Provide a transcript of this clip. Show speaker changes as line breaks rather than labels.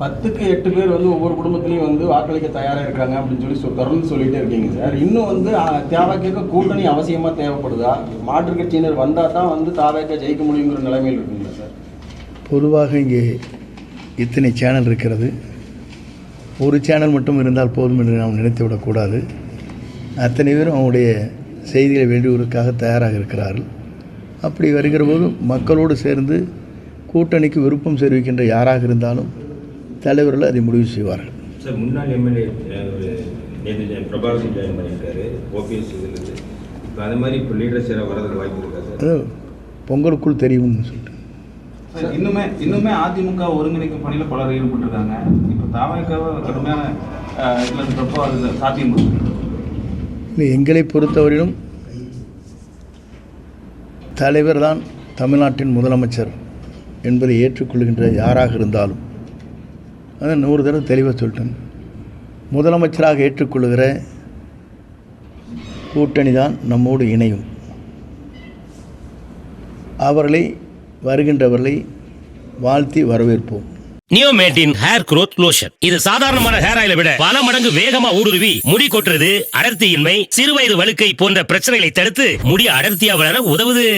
பத்துக்கு எட்டு பேர் வந்து ஒவ்வொரு குடும்பத்திலையும் வந்து வாக்களிக்க தயாரா இருக்காங்க அப்படின்னு சொல்லி தொடர்ந்து சொல்லிட்டே இருக்கீங்க சார். இன்னும் வந்து தேவைக்க கூட்டணி அவசியமா தேவைப்படுதா? மாற்றுக் கட்சியினர் வந்தா தான் வந்து தாவேக்க ஜெயிக்க முடியுங்கிற நிலைமையில் இருக்குங்களா சார்?
பொதுவாக இங்கே இத்தனை சேனல் இருக்கிறது. ஒரு சேனல் மட்டும் இருந்தால் போதும் என்று நாம் நினைத்து விடக்கூடாது. அத்தனை பேரும் அவங்களுடைய செய்திகளை வேண்டுவதற்காக தயாராக இருக்கிறார்கள். அப்படி வருகிற போது மக்களோடு சேர்ந்து கூட்டணிக்கு விருப்பம் தெரிவிக்கின்ற யாராக இருந்தாலும் தலைவர்கள் அதை முடிவு செய்வார்கள்.
சார் முன்னாள் எம்எல்ஏ ஒரு நேற்று பிரபாகரன் ஜாயின் பண்ணியிருக்காரு ஓபிஎஸ் இதில் இப்போ அது மாதிரி இப்போ லீடர்ஸ் யாராவது வரதுக்கு வாய்ப்பு இருக்கா சார்
அது பொங்கலுக்குள் தெரியும்னு சொல்லிட்டு.
சார், இன்னுமே இன்னுமே அதிமுக ஒருங்கிணைக்கும் பணியில் பலர் ஈடுபட்டிருக்காங்க. இப்போ தாவேக்காவை கடுமையான அஹ், இதுல இருக்கிறப்போ அது சாத்தியம்.
இல்லை எங்களை பொறுத்தவரையிலும் தலைவர் தான் தமிழ்நாட்டின் முதலமைச்சர் என்பதை ஏற்றுக்கொள்கின்ற யாராக இருந்தாலும் அதை நூறு தடவை தெளிவாக சொல்லிட்டேன். முதலமைச்சராக ஏற்றுக்கொள்கிற கூட்டணி தான் நம்மோடு இணையும். அவர்களை வருகின்றவர்களை வாழ்த்தி வரவேற்போம்.
நியோமேட்டின் ஹேர் குரோத் லோஷன் இது சாதாரணமான ஹேர் ஆயில விட பல மடங்கு வேகமா ஊடுருவி முடி கொட்டுறது அடர்த்தியின்மை சிறுவயது வழுக்கை போன்ற பிரச்சனைகளை தடுத்து முடி அடர்த்தியா வளர உதவுது.